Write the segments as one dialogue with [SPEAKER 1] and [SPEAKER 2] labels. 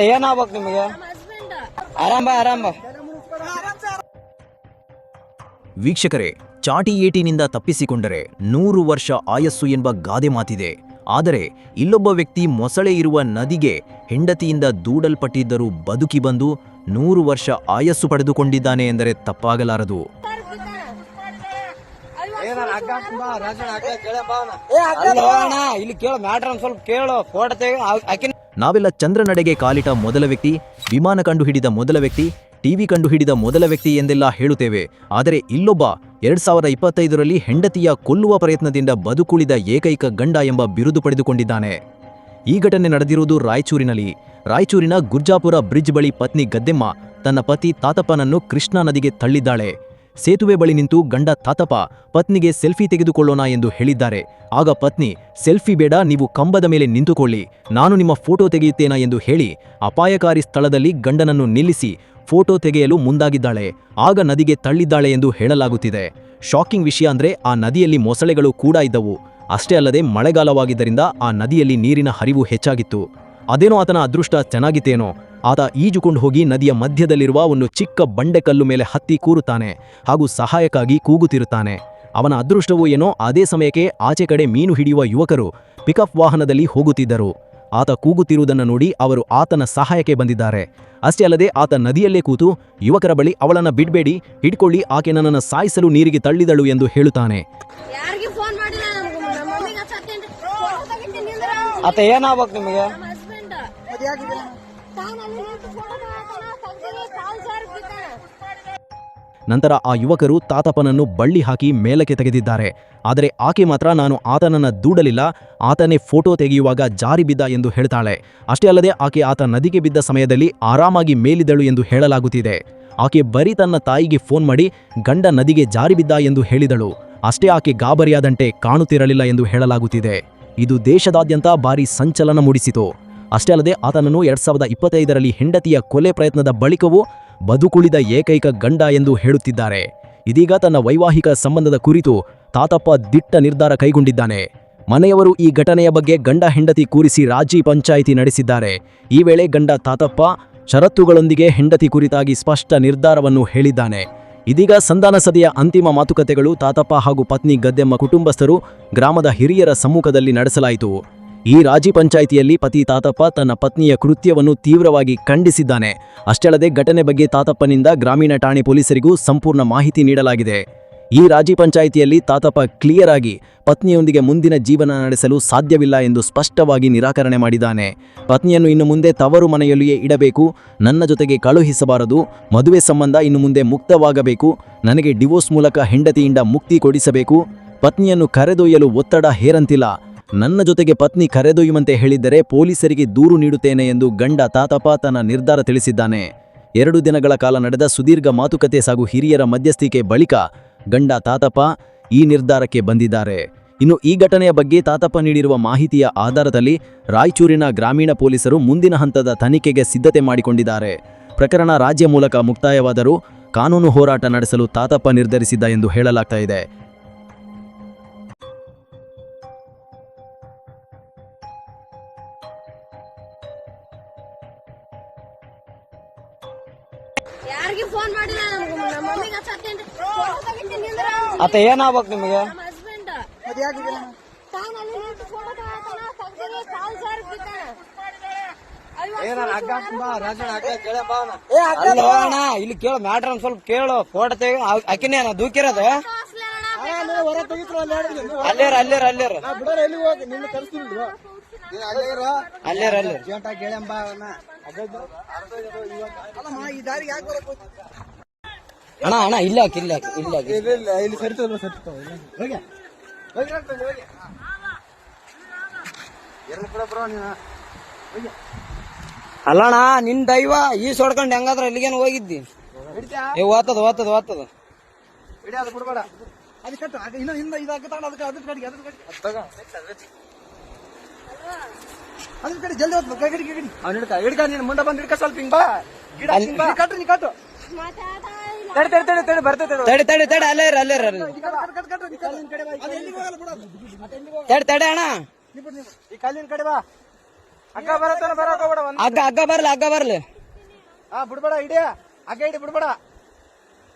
[SPEAKER 1] ಏನಾಗ್ಬೇಕು ನಿಮಗೆ? ಆರಾಮ ಆರಾಮ.
[SPEAKER 2] ವೀಕ್ಷಕರೇ ಚಾಟಿ ಏಟಿನಿಂದ ತಪ್ಪಿಸಿಕೊಂಡರೆ ನೂರು ವರ್ಷ ಆಯಸ್ಸು ಎಂಬ ಗಾದೆ ಮಾತಿದೆ. ಆದರೆ ಇಲ್ಲೊಬ್ಬ ವ್ಯಕ್ತಿ ಮೊಸಳೆ ಇರುವ ನದಿಗೆ ಹೆಂಡತಿಯಿಂದ ದೂಡಲ್ಪಟ್ಟಿದ್ದರೂ ಬದುಕಿ ಬಂದು ನೂರು ವರ್ಷ ಆಯಸ್ಸು ಪಡೆದುಕೊಂಡಿದ್ದಾನೆ ಎಂದರೆ ತಪ್ಪಾಗಲಾರದು.
[SPEAKER 1] ಇಲ್ಲಿ ಕೇಳು ಮ್ಯಾಟ್ರ್ ಒಂದ್ ಸ್ವಲ್ಪ ಕೇಳು ಫೋಟೋ ತೆಗಿ
[SPEAKER 2] ನಾವೆಲ್ಲ ಚಂದ್ರನಡೆಗೆ ಕಾಲಿಟ ಮೊದಲ ವ್ಯಕ್ತಿ ವಿಮಾನ ಕಂಡು ಹಿಡಿದ ಮೊದಲ ವ್ಯಕ್ತಿ ಟಿವಿ ಕಂಡು ಹಿಡಿದ ಮೊದಲ ವ್ಯಕ್ತಿ ಎಂದೆಲ್ಲ ಹೇಳುತ್ತೇವೆ. ಆದರೆ ಇಲ್ಲೊಬ್ಬ ಎರಡ್ ಸಾವಿರದ ಇಪ್ಪತ್ತೈದರಲ್ಲಿ ಹೆಂಡತಿಯ ಕೊಲ್ಲುವ ಪ್ರಯತ್ನದಿಂದ ಬದುಕುಳಿದ ಏಕೈಕ ಗಂಡ ಎಂಬ ಬಿರುದು ಪಡೆದುಕೊಂಡಿದ್ದಾನೆ. ಈ ಘಟನೆ ನಡೆದಿರುವುದು ರಾಯಚೂರಿನಲ್ಲಿ. ರಾಯಚೂರಿನ ಗುರ್ಜಾಪುರ ಬ್ರಿಡ್ಜ್ ಬಳಿ ಪತ್ನಿ ಗದ್ದೆಮ್ಮ ತನ್ನ ಪತಿ ತಾತಪ್ಪನನ್ನು ಕೃಷ್ಣಾ ನದಿಗೆ ತಳ್ಳಿದ್ದಾಳೆ. ಸೇತುವೆ ಬಳಿ ನಿಂತು ಗಂಡ ತಾತಪ್ಪ ಪತ್ನಿಗೆ ಸೆಲ್ಫಿ ತೆಗೆದುಕೊಳ್ಳೋಣ ಎಂದು ಹೇಳಿದ್ದಾರೆ. ಆಗ ಪತ್ನಿ, ಸೆಲ್ಫಿ ಬೇಡ, ನೀವು ಕಂಬದ ಮೇಲೆ ನಿಂತುಕೊಳ್ಳಿ. ನಾನು ನಿಮ್ಮ ಫೋಟೋ ತೆಗೆಯುತ್ತೇನಾ ಎಂದು ಹೇಳಿ, ಅಪಾಯಕಾರಿ ಸ್ಥಳದಲ್ಲಿ ಗಂಡನನ್ನು ನಿಲ್ಲಿಸಿ ಫೋಟೋ ತೆಗೆಯಲು ಮುಂದಾಗಿದ್ದಾಳೆ. ಆಗ ನದಿಗೆ ತಳ್ಳಿದ್ದಾಳೆ ಎಂದು ಹೇಳಲಾಗುತ್ತಿದೆ. ಶಾಕಿಂಗ್ ವಿಷಯ ಅಂದ್ರೆ ಆ ನದಿಯಲ್ಲಿ ಮೊಸಳೆಗಳು ಕೂಡ ಇದ್ದವು. ಅಷ್ಟೇ ಅಲ್ಲದೆ ಮಳೆಗಾಲವಾಗಿದ್ದರಿಂದ ಆ ನದಿಯಲ್ಲಿ ನೀರಿನ ಹರಿವು ಹೆಚ್ಚಾಗಿತ್ತು. ಅದೇನೋ ಆತನ ಅದೃಷ್ಟ ಚೆನ್ನಾಗಿತ್ತೇನೋ. ಆತ ಈಜುಕೊಂಡು ಹೋಗಿ ನದಿಯ ಮಧ್ಯದಲ್ಲಿರುವ ಒಂದು ಚಿಕ್ಕ ಬಂಡೆಕಲ್ಲು ಮೇಲೆ ಹತ್ತಿ ಕೂರುತ್ತಾನೆ ಹಾಗೂ ಸಹಾಯಕ್ಕಾಗಿ ಕೂಗುತ್ತಿರುತ್ತಾನೆ. ಅವನ ಅದೃಷ್ಟವೋ ಏನೋ ಅದೇ ಸಮಯಕ್ಕೆ ಆಚೆ ಕಡೆ ಮೀನು ಹಿಡಿಯುವ ಯುವಕರು ಪಿಕಪ್ ವಾಹನದಲ್ಲಿ ಹೋಗುತ್ತಿದ್ದರು. ಆತ ಕೂಗುತ್ತಿರುವುದನ್ನು ನೋಡಿ ಅವರು ಆತನ ಸಹಾಯಕ್ಕೆ ಬಂದಿದ್ದಾರೆ. ಅಷ್ಟೇ ಅಲ್ಲದೆ ಆತ ನದಿಯಲ್ಲೇ ಕೂತು ಯುವಕರ ಬಳಿ ಅವಳನ್ನು ಬಿಡಬೇಡಿ ಹಿಡ್ಕೊಳ್ಳಿ ಆಕೆ ನನ್ನನ್ನು ಸಾಯಿಸಲು ನೀರಿಗೆ ತಳ್ಳಿದಳು ಎಂದು ಹೇಳುತ್ತಾನೆ.
[SPEAKER 1] ಆತ ಏನಾಗ್ಬೇಕು ನಿಮಗೆ?
[SPEAKER 2] ನಂತರ ಆ ಯುವಕರು ತಾತಪ್ಪನನ್ನು ಬಳ್ಳಿ ಹಾಕಿ ಮೇಲಕ್ಕೆ ತೆಗೆದಿದ್ದಾರೆ. ಆದರೆ ಆಕೆ ಮಾತ್ರ ನಾನು ಆತನನ್ನು ದೂಡಲಿಲ್ಲ, ಆತನೇ ಫೋಟೋ ತೆಗೆಯುವಾಗ ಜಾರಿ ಬಿದ್ದ ಎಂದು ಹೇಳ್ತಾಳೆ. ಅಷ್ಟೇ ಅಲ್ಲದೆ ಆಕೆ ಆತ ನದಿಗೆ ಬಿದ್ದ ಸಮಯದಲ್ಲಿ ಆರಾಮಾಗಿ ಮೇಲಿದಳು ಎಂದು ಹೇಳಲಾಗುತ್ತಿದೆ. ಆಕೆ ಬರೀ ತನ್ನ ತಾಯಿಗೆ ಫೋನ್ ಮಾಡಿ, ಗಂಡ ನದಿಗೆ ಜಾರಿ ಬಿದ್ದ ಎಂದು ಹೇಳಿದಳು. ಅಷ್ಟೇ ಆಕೆ ಗಾಬರಿಯಾದಂತೆ ಕಾಣುತ್ತಿರಲಿಲ್ಲ ಎಂದು ಹೇಳಲಾಗುತ್ತಿದೆ. ಇದು ದೇಶದಾದ್ಯಂತ ಭಾರಿ ಸಂಚಲನ ಮೂಡಿಸಿತು. ಅಷ್ಟೇ ಅಲ್ಲದೆ ಆತನನ್ನು ಎರಡ್ ಸಾವಿರದ ಇಪ್ಪತ್ತೈದರಲ್ಲಿ ಹೆಂಡತಿಯ ಕೊಲೆ ಪ್ರಯತ್ನದ ಬಳಿಕವೂ ಬದುಕುಳಿದ ಏಕೈಕ ಗಂಡ ಎಂದು ಹೇಳುತ್ತಿದ್ದಾರೆ. ಇದೀಗ ತನ್ನ ವೈವಾಹಿಕ ಸಂಬಂಧದ ಕುರಿತು ತಾತಪ್ಪ ದಿಟ್ಟ ನಿರ್ಧಾರ ಕೈಗೊಂಡಿದ್ದಾನೆ. ಮನೆಯವರು ಈ ಘಟನೆಯ ಬಗ್ಗೆ ಗಂಡ ಹೆಂಡತಿ ಕೂರಿಸಿ ರಾಜಿ ಪಂಚಾಯಿತಿ ನಡೆಸಿದ್ದಾರೆ. ಈ ವೇಳೆ ಗಂಡ ತಾತಪ್ಪ ಷರತ್ತುಗಳೊಂದಿಗೆ ಹೆಂಡತಿ ಕುರಿತಾಗಿ ಸ್ಪಷ್ಟ ನಿರ್ಧಾರವನ್ನು ಹೇಳಿದ್ದಾನೆ. ಇದೀಗ ಸಂಧಾನ ಸದೆಯ ಅಂತಿಮ ಮಾತುಕತೆಗಳು ತಾತಪ್ಪ ಹಾಗೂ ಪತ್ನಿ ಗದ್ದೆಮ್ಮ ಕುಟುಂಬಸ್ಥರು ಗ್ರಾಮದ ಹಿರಿಯರ ಸಮ್ಮುಖದಲ್ಲಿ ನಡೆಸಲಾಯಿತು. ಈ ರಾಜಿ ಪಂಚಾಯಿತಿಯಲ್ಲಿ ಪತಿ ತಾತಪ್ಪ ತನ್ನ ಪತ್ನಿಯ ಕೃತ್ಯವನ್ನು ತೀವ್ರವಾಗಿ ಖಂಡಿಸಿದ್ದಾನೆ. ಅಷ್ಟೇಲ್ಲದೆ ಘಟನೆ ಬಗ್ಗೆ ತಾತಪ್ಪನಿಂದ ಗ್ರಾಮೀಣ ಠಾಣೆ ಪೊಲೀಸರಿಗೂ ಸಂಪೂರ್ಣ ಮಾಹಿತಿ ನೀಡಲಾಗಿದೆ. ಈ ರಾಜಿ ಪಂಚಾಯಿತಿಯಲ್ಲಿ ತಾತಪ್ಪ ಕ್ಲಿಯರ್ ಆಗಿ ಪತ್ನಿಯೊಂದಿಗೆ ಮುಂದಿನ ಜೀವನ ನಡೆಸಲು ಸಾಧ್ಯವಿಲ್ಲ ಎಂದು ಸ್ಪಷ್ಟವಾಗಿ ನಿರಾಕರಣೆ ಮಾಡಿದ್ದಾನೆ. ಪತ್ನಿಯನ್ನು ಇನ್ನು ಮುಂದೆ ತವರು ಮನೆಯಲ್ಲಿಯೇ ಇಡಬೇಕು, ನನ್ನ ಜೊತೆಗೆ ಕಳುಹಿಸಬಾರದು, ಮದುವೆ ಸಂಬಂಧ ಇನ್ನು ಮುಂದೆ ಮುಕ್ತವಾಗಬೇಕು, ನನಗೆ ಡಿವೋರ್ಸ್ ಮೂಲಕ ಹೆಂಡತಿಯಿಂದ ಮುಕ್ತಿ ಕೊಡಿಸಬೇಕು, ಪತ್ನಿಯನ್ನು ಕರೆದೊಯ್ಯಲು ಒತ್ತಡ ಹೇರಂತಿಲ್ಲ. ನನ್ನ ಜೊತೆಗೆ ಪತ್ನಿ ಕರೆದೊಯ್ಯುವಂತೆ ಹೇಳಿದ್ದರೆ ಪೊಲೀಸರಿಗೆ ದೂರು ನೀಡುತ್ತೇನೆ ಎಂದು ಗಂಡ ತಾತಪ ತನ್ನ ನಿರ್ಧಾರ ತಿಳಿಸಿದ್ದಾನೆ. ಎರಡು ದಿನಗಳ ಕಾಲ ನಡೆದ ಸುದೀರ್ಘ ಮಾತುಕತೆ ಸಾಗು ಹಿರಿಯರ ಮಧ್ಯಸ್ಥಿಕೆ ಬಳಿಕ ಗಂಡ ತಾತಪ ಈ ನಿರ್ಧಾರಕ್ಕೆ ಬಂದಿದ್ದಾರೆ. ಇನ್ನು ಈ ಘಟನೆಯ ಬಗ್ಗೆ ತಾತಪ್ಪ ನೀಡಿರುವ ಮಾಹಿತಿಯ ಆಧಾರದಲ್ಲಿ ರಾಯಚೂರಿನ ಗ್ರಾಮೀಣ ಪೊಲೀಸರು ಮುಂದಿನ ಹಂತದ ತನಿಖೆಗೆ ಸಿದ್ಧತೆ ಮಾಡಿಕೊಂಡಿದ್ದಾರೆ. ಪ್ರಕರಣ ರಾಜ್ಯ ಮೂಲಕ ಮುಕ್ತಾಯವಾದರೂ ಕಾನೂನು ಹೋರಾಟ ನಡೆಸಲು ತಾತಪ್ಪ ನಿರ್ಧರಿಸಿದ್ದ ಎಂದು ಹೇಳಲಾಗ್ತಾ
[SPEAKER 3] ಯಾರಿಗೆ ಫೋನ್ ಮಾಡಿಲ್ಲ? ನಮ್ಗೆ ನಮ್ಮ ಮಮ್ಮಿಗೆ ಹಚ್ಚತ್ತೇನ್ರಿ ಫೋಟೋ ತೆಗಿತೀನಿ ನಿಂದ್ರ
[SPEAKER 1] ಆತ ಏನಾಗ್ಬೇಕು ನಿಮಗೆ?
[SPEAKER 3] ನಮ್ಮ ಹಸ್ಬೆಂಡ್ ತಾನು ಅಲ್ಲಿ ನಿಂತು ಫೋಟೋ ತಗೊಳತಾನ ತೆಗ್ದಿರಿ ಕಾಲ್ ಜಾರಿ ಬಿದ್ದಾನ
[SPEAKER 1] ಅಲ್ಲೋ ಅಣ್ಣ ಇಲ್ಲಿ ಕೇಳು ಮ್ಯಾಟ್ರ್ ಒಂದ್ ಸ್ವಲ್ಪ ಕೇಳು. ಫೋಟೋ ತೆಗಿ ಆಕಿನೇ ದೂಕಿರೋದು? ಅಲ್ಲೇರ ಅಲ್ಲೇರ ಅಲ್ಲೇರ. ಅಲ್ಲೇರ. ಅಲ್ಲೇರ ಅಣ್ಣ ಅಣ್ಣ ಇಲ್ಲ ಹಾಕಿ ಇಲ್ಲ ಹಾಕಿ ಇಲ್ಲ ಹಾಕಿ. ಅಲ್ಲಣ್ಣ ನಿನ್. ದೈವ ಈ ಸೊಡ್ಕೊಂಡು ಹೆಂಗಾದ್ರ ಇಲ್ಲಿಗೇನು ಹೋಗಿದ್ದಿ? ಏ ಓದ್ತದ ಓದ್ತದ ಓದ್ತದ. ಅವ್ನ ಹಿಡ್ಕ ಹಿಡ್ಕ ನೀನು ಮುಂದೆ ಬಂದು ಹಿಡ್ಕ ಸ್ವಲ್ಪ ಹಿಂಗ್ ಬಾ. ಗಿಡ ಹಿಂಗ್ ಬಾ.
[SPEAKER 3] ನೀ ಇಲ್ಲ
[SPEAKER 4] ತಡಿ ತಡೆ ತಡಿ ತಡಿ ಬರ್ತೈತೆ
[SPEAKER 1] ತಡಿ. ತಡಿ ತಡಿ ಅಲ್ಲೇ ಇರ ಅಲ್ಲೇ ಇರ ತಡೆ ತಡಿ ತಡಿ ಅಣ್ಣ.
[SPEAKER 4] ಈ ಕಲ್ಲಿನ ಕಡೆ ಬಾ. ಅಕ್ಕ ಬರತ್ತಾನ ಬರಕ ಹೋಗ್ಬೇಡ ಅಗ್ಗ
[SPEAKER 1] ಅಗ್ಗ ಹಗ್ಗ ಬರ್ಲಿ ಬರಲಿ ಬರ್ಲಿ.
[SPEAKER 4] ಹಾ ಬಿಡ್ಬೇಡ ಇಡಿಯ ಅಗ್ಗ ಇಡಿ ಬಿಡ್ಬೇಡ.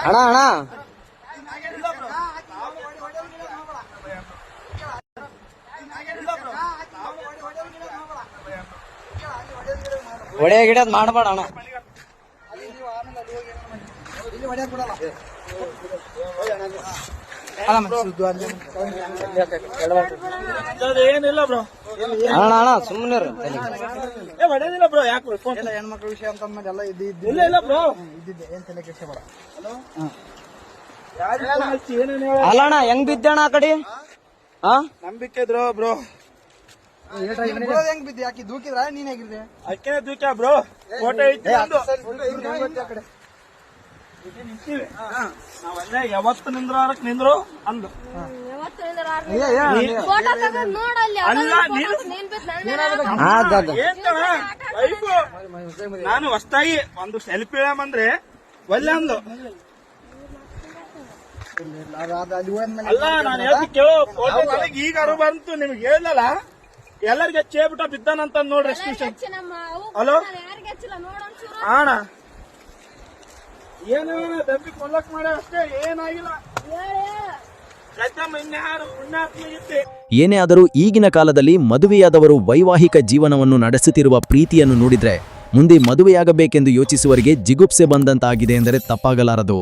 [SPEAKER 1] ಅಣ್ಣ ಅಣ್ಣ ಹೊಡೆಯ ಗಿಡದ್ ಮಾಡಬೇಡ ಅಣ್ಣ
[SPEAKER 4] ಏನಿಲ್ಲ ಬ್ರೋ.
[SPEAKER 1] ಅಣ್ಣ ಅಣ್ಣ ಸುಮ್ಮನೆ
[SPEAKER 4] ಏ ಹೊಡೆದಿಲ್ಲ ಬ್ರೋ ಯಾಕೆ ಫೋನ್ ಹೆಣ್ಮಕ್ಳ ವಿಷಯ ಅಂತ ಅಂದ್ಮೇಲೆ ಎಲ್ಲ ಇದ್ದು ಇಲ್ಲ ಇಲ್ಲ ಬ್ರೋ. ಇದ್ದಿದ್ದೆ. ಏನ್ ತಲೆ
[SPEAKER 1] ಅಲ್ಲ ಅಣ್ಣ ಹೆಂಗ್ ಬಿದ್ದಣ್ಣ ಆ ಕಡೆ? ಹಾ?
[SPEAKER 4] ನಂಬಿಕೆ ಇದ್ರು ಬ್ರೋ. ಹೆಂಗ್ ಬಿದ್ದಿ? ಯಾಕೆ ದೂಕಿದ್ರ? ನೀನ್ ಹೇಗಿದ್ದೆ? ಅಕ್ಕೇನೆ ದೂಕ್ಯ ಬ್ರೋ? ಫೋಟೋ ನಾವಲ್ಲೇ ಯಾವತ್ತು ನಿಂದ್ರು? ಅಂದು.
[SPEAKER 3] ಫೋಟೋ ತೆಗೆದು ನೋಡಲ್ಲಿ
[SPEAKER 4] ಅಲ್ಲ, ನೀನು- ಹೊಸ್ತಾಗಿ ಒಂದು ಸೆಲ್ಫಿ ಅಂದ್ರೆ ಒಳ್ಳೆ ಅಂದು. ಅಲ್ಲ ನಾನು ಹೇಳ್ತಿ ಕೇಳೋ ಫೋಟೋ ನನಗೆ ಈಗ ಅರು ಬಂತು ನಿಮ್ಗೆ ಹೇಳಲ್ಲ ಎಲ್ಲರಿಗೆ ಚೇಬಿಟ ಬಿದ್ದಾನಂತ ನೋಡ್ರಿ ಹಲೋ? ಅಣ್ಣ ಕೊಲ್ಲಕ್ ಮಾಡ ಅಷ್ಟೇ ಏನಾಗಿಲ್ಲ.
[SPEAKER 2] ಏನೇ ಆದರೂ ಈಗಿನ ಕಾಲದಲ್ಲಿ ಮದುವೆಯಾದವರು ವೈವಾಹಿಕ ಜೀವನವನ್ನು ನಡೆಸುತ್ತಿರುವ ಪ್ರೀತಿಯನ್ನು ನೋಡಿದ್ರೆ ಮುಂದೆ ಮದುವೆಯಾಗಬೇಕೆಂದು ಯೋಚಿಸುವವರಿಗೆ ಜಿಗುಪ್ಸೆ ಬಂದಂತಾಗಿದೆ ಎಂದರೆ ತಪ್ಪಾಗಲಾರದು.